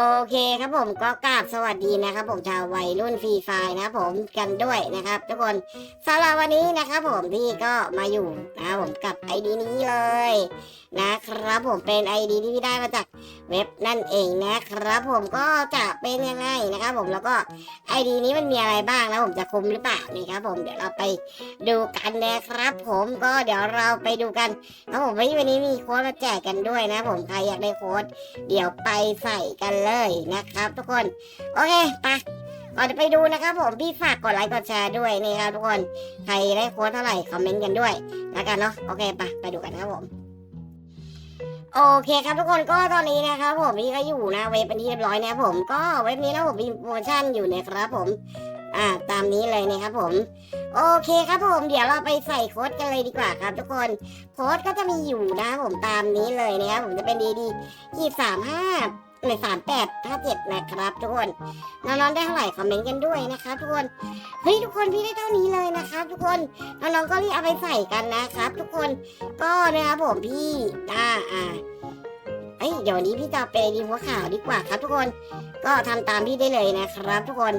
โอเคครับผมก็กราบสวัสดีนะครับผมชาววัยรุ่นฟรีไฟนะครับผมกันด้วยนะครับ ทุกคนสำหรับวันนี้นะครับผมพี่ก็มาอยู่นะครับผมกับไอดีนี้เลย นะครับผมเป็นไอดีที่พี่ได้มาจากเว็บนั่นเองนะครับผมก็จะเป็นยังไงนะครับผมแล้วก็ไอดีนี้มันมีอะไรบ้างแล้วผมจะคุมหรือเปล่านี่ครับผมเดี๋ยวเราไปดูกันนะครับผมก็เดี๋ยวเราไปดูกันครับผมวันนี้มีโค้ดมาแจกกันด้วยนะผมใครอยากได้โค้ดเดี๋ยวไปใส่กันเลยนะครับ ทุกคนโอเคไปก่อนจะไปดูนะครับผมพี่ฝากกดไลค์กดแชร์ด้วยนี่ครับทุกคนใครได้โค้ดเท่าไหร่คอมเมนต์กันด้วยแล้วกันเนาะโอเคไปไปดูกันนะครับผม โอเคครับทุกคนก็ตอนนี้นะครับผมพี่ก็อยู่นะเว็บเป็นที่เรียบร้อยนะผมก็เว็บนี้นะผมมีโปรโมชั่นอยู่นะครับผม อ่าตามนี้เลยนะครับผม โอเคครับผม เดี๋ยวเราไปใส่โค้ดกันเลยดีกว่าครับทุกคน โค้ดก็จะมีอยู่นะผมตามนี้เลยนะครับผมจะเป็นดีดียี่สามห้าหรือสามแปดห้าเจ็ดนะครับทุกคนน้องๆได้เท่าไหร่คอมเมนต์กันด้วยนะครับทุกคนเฮ้ยทุกคนพี่ได้เท่านี้เลยนะครับทุกคนน้องๆก็รีบเอาไปใส่กันนะครับ ทุกคนก็นะครับผมพี่อ่าอ่า เอ้ยเดี๋ยวนี้พี่จะไปดีหัวข่าวดีกว่าครับทุกคน ก็ทำตามพี่ได้เลยนะครับ ทุกคน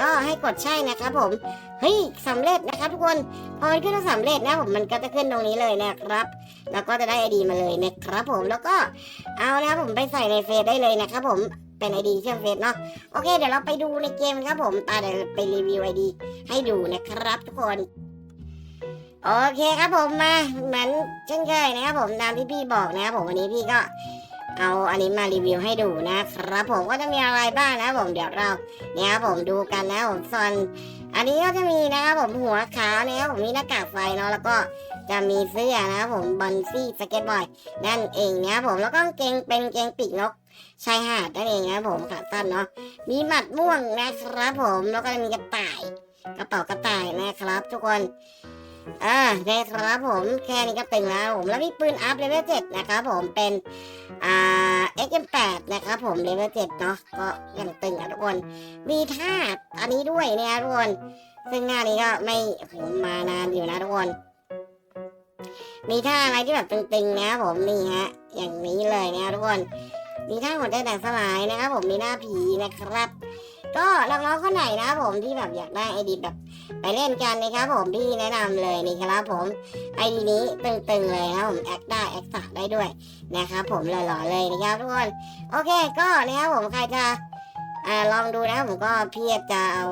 ก็ให้กดใช่นะครับผม เฮ้ยสำเร็จนะครับ ทุกคน พอขึ้นว่าสำเร็จนะผมมันก็จะขึ้นตรงนี้เลยนะครับ แล้วก็จะได้ไอดีมาเลยนะครับผม แล้วก็เอานะครับผมไปใส่ในเฟซได้เลยนะครับผมเป็นไอดีเชื่อมเฟซเนาะโอเคเดี๋ยวเราไปดูในเกมครับผมตาเดี๋ยวไปรีวิวไอดีให้ดูนะครับทุกคน โอเคครับผมมาเหมือนเช่นเคยนะครับผมตามที่พี่บอกนะครับผมวันนี้พี่ก็ เอาอันนี้มารีวิวให้ดูนะครับผมก็จะมีอะไรบ้างนะผมเดี๋ยวเราเนี่ยครับผมดูกันนะผมส่วนอันนี้ก็จะมีนะครับผมหัวขาวนะครับผมมีหน้ากากไฟเนาะแล้วก็จะมีเสื้อนะครับผมบันซี่สเก็ตบอร์ดนั่นเองนะครับผมแล้วก็เกงเป็นเกงปีกนกชายหาดนั่นเองนะครับผมขาสั้นเนาะมีหมัดม่วงนะครับผมแล้วก็มีกระต่าย กระเป๋ากระต่ายนะครับ ทุกคน อ่านครับผมแค่นี้ก็ตึงแล้วผมแล้วมีปืนอัพเลเวลเจ็ดนะครับผมเป็นอ่า XM8 นะครับผมเลเวลเจ็ดเนาะก็ยังตึงอะทุกคน มีท่าอันนี้ด้วยเนี่ยทุกคน ซึ่งหน้านี้ก็ไม่โหมานานอยู่นะทุกคน มีท่าอะไรที่แบบตึงๆนะครับผมนี่ฮะอย่างนี้เลยนะทุกคนมีท่าหัวใจแตกสลายนะครับผมมีหน้าผีนะครับ ก็น้องๆคนไหนนะครับผมที่แบบอยากได้ไอดีแบบ ไปเล่นกันนะครับผมพี่แนะนำเลยนี่ครับผมไอดีนี้ตึงๆเลยนะครับผมแอคได้แอคสัได้ด้วยนะครับผมหล่อๆเลยนะครับทุกคนโอเคก็นะครับผมใครจะลองดูนะผมก็พี่จะเอา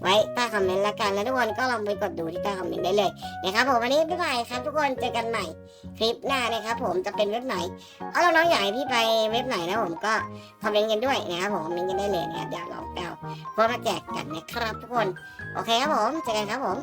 ไว้ คอมเมนต์ละกัน แล้วทุกคนก็ลองไปกดดูที่ใต้คอมเมนต์ได้เลยนะครับผมวันนี้พี่ไปครับทุกคนเจอกันใหม่คลิปหน้านะครับผมจะเป็นเว็บไหน เอาล้วน้องอยากให้พี่ไปเว็บไหนนะผมก็คอมเมนต์กันด้วยนะครับผมคอมเมนต์กันได้เลยนะครับเดี๋ยวลองไปเอาพวกมาแจกกันนะครับทุกคน โอเคครับผมเจอกันครับผม